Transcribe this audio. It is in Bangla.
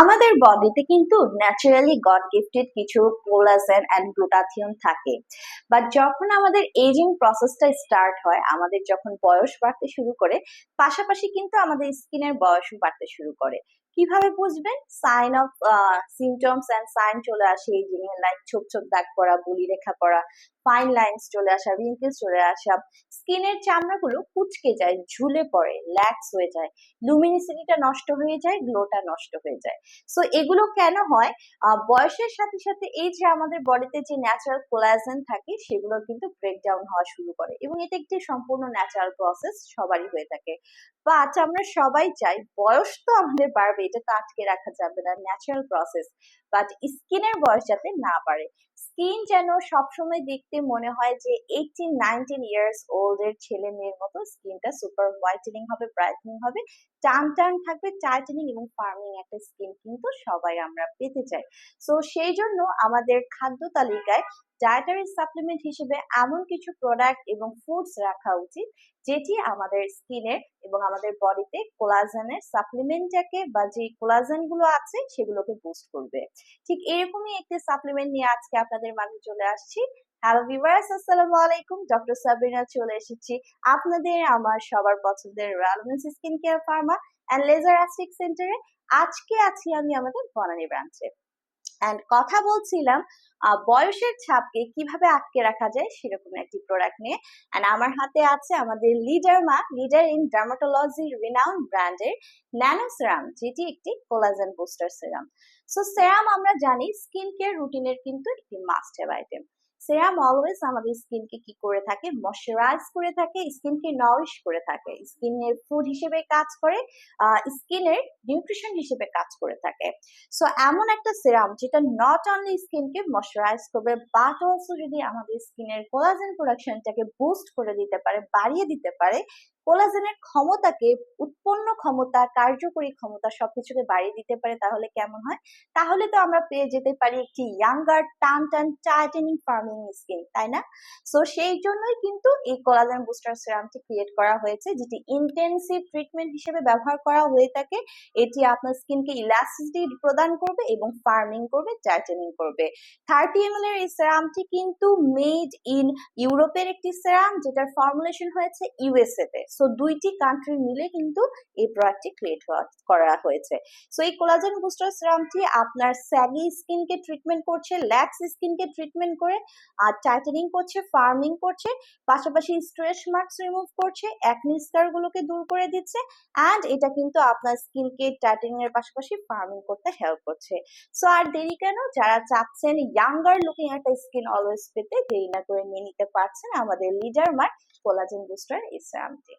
আমাদের বডিতে কিন্তু ন্যাচারালি গড গিফটেড কিছু কোলাজেন অ্যান্ড গ্লুটাথিয়ন থাকে। বাট যখন আমাদের এজিং প্রসেসটা স্টার্ট হয়, আমাদের যখন বয়স বাড়তে শুরু করে, পাশাপাশি কিন্তু আমাদের স্কিনের বয়সও বাড়তে শুরু করে। কীভাবে বুঝবেন? Sign of symptoms and sign চলে আসে এজিং এর লাইক ছোপ ছোপ দাগ পড়া বুলি রেখা পড়া ফাইন লাইন্স চলে আসা রিঙ্কেলস চলে আসা। স্কিনের চামড়াগুলো কুচকে যায়, ঝুলে পড়ে ল্যাক্স হয়ে যায়। লুমিনিসিটিটা নষ্ট হয়ে যায় গ্লোটা নষ্ট হয়ে যায়। সো এগুলো কেন হয়? বয়সের সাথে সাথে এই যে আমাদের বডিতে যে ন্যাচারাল কোলাজেন থাকে সেগুলো কিন্তু ব্রেকডাউন হওয়া শুরু করে এবং এটা একটি সম্পূর্ণ ন্যাচারাল প্রসেস সবারই হয়ে থাকে। বাট আমরা সবাই চাই, বয়স তো আমাদের বাড়বে, এটা তো আটকে রাখা যাবে না ন্যাচারাল প্রসেস বাট স্কিনের বয়স যাতে না বাড়ে। স্কিন যেন সবসময় দেখতে মনে হয় যে এইটিন নাইনটিন ইয়ার্স ওল্ড এর ছেলে মেয়ের মতো, স্কিনটা সুপার হোয়াইটেনিং হবে ব্রাইটনিং হবে। টান টান থাকবে টাইটেনিং এবং ফার্মিং একটা স্কিন কিন্তু সবাই আমরা পেতে চাই। সো সেই জন্য আমাদের খাদ্য তালিকায় ডায়েটারি সাপ্লিমেন্ট হিসেবে এমন কিছু প্রোডাক্ট এবং ফুডস রাখা উচিত, যেটি আমাদের স্কিনের এবং আমাদের বডিতে কোলাজেনের সাপ্লিমেন্টটাকে বা যে কোলাজেনগুলো আছে সেগুলোকে বুস্ট করবে। ঠিক এরকমই একটি সাপ্লিমেন্ট নিয়ে আজকে আপনাদের মাঝে চলে আসছি। হ্যালো ভিভার্স আসসালামু আলাইকুম। ডক্টর সাবিনা চলে এসেছি আপনাদের আমার সবার পছন্দের relevance skin care pharma and laser aesthetic সেন্টারে আজকে আছি আমি আমাদের বনানী ব্রাঞ্চে অ্যান্ড কথা বলছিলাম বয়সের ছাপকে কীভাবে আটকে রাখা যায় সেরকম একটি প্রোডাক্ট নিয়ে। অ্যান্ড আমার হাতে আছে আমাদের লিডার মা লিডার ইন ডার্মাটোলজি রিনাউন্ড ব্র্যান্ডের ন্যানো সেরাম যেটি একটি collagen booster serum so serum আমরা জানি স্কিন কেয়ার রুটিনের কিন্তু একটি must have item serum always আমাদের স্কিনকে কি করে থাকে? ময়শ্চারাইজ করে থাকে স্কিনকে নারিশ করে থাকে। স্কিনের ফুড হিসেবে কাজ করে স্কিনের নিউট্রিশন হিসেবে কাজ করে থাকে। সো এমন একটা সেরাম যেটা নট অনলি স্কিনকে ময়শ্চারাইজ করবে বাট অলসো যদি আমাদের স্কিনের কোলাজেন প্রোডাকশনটাকে বুস্ট করে দিতে পারে, বাড়িয়ে দিতে পারে কোলাজেনের ক্ষমতাকে উৎপন্ন ক্ষমতা, কার্যকরী ক্ষমতা সবকিছুকে বাড়িয়ে দিতে পারে তাহলে কেমন হয়? তাহলে তো আমরা পেয়ে যেতে পারি একটি ইয়াঙ্গার টান টান টাইটেনিং ফার্মিং স্কিন তাই না? সো সেই জন্যই কিন্তু এই কোলাজেন বুস্টার সিরামটি ক্রিয়েট করা হয়েছে, যেটি ইন্টেন্সিভ ট্রিটমেন্ট হিসেবে ব্যবহার করা হয়ে থাকে। এটি আপনার স্কিনকে ইলাস্টিসিটি প্রদান করবে এবং ফার্মিং করবে টাইটেনিং করবে। থার্টি এম এর এই সেরামটি কিন্তু মেড ইন ইউরোপের একটি সেরাম যেটার ফর্মুলেশন হয়েছে ইউএসএ তে। সো দুইটি কান্ট্রি মিলে কিন্তু এই প্রোডাক্টটি ক্রিয়েট করা হয়েছে। সো এই কোলাজেন বুস্টার সিরামটি আপনার স্যাগি স্কিনকে ট্রিটমেন্ট করছে ল্যাক্স স্কিনকে ট্রিটমেন্ট করে, আর টাইটেনিং করছে ফার্মিং করছে, পাশাপাশি স্ট্রেস মার্কস রিমুভ করছে অ্যাকনি স্কার গুলোকে দূর করে দিচ্ছে অ্যান্ড এটা কিন্তু আপনার স্কিনকে টাইটেনিং এর পাশাপাশি ফার্মিং করতে হেল্প করছে। সো আর দেরি কেন? যারা চাচ্ছেন ইয়াঙ্গার লুকিং একটা স্কিন অলওয়েজ পেতে, দেরি না করে নিয়ে নিতে পারছেন আমাদের লিডার মার্ক কোলাজেন বুস্টার এই সিরামটি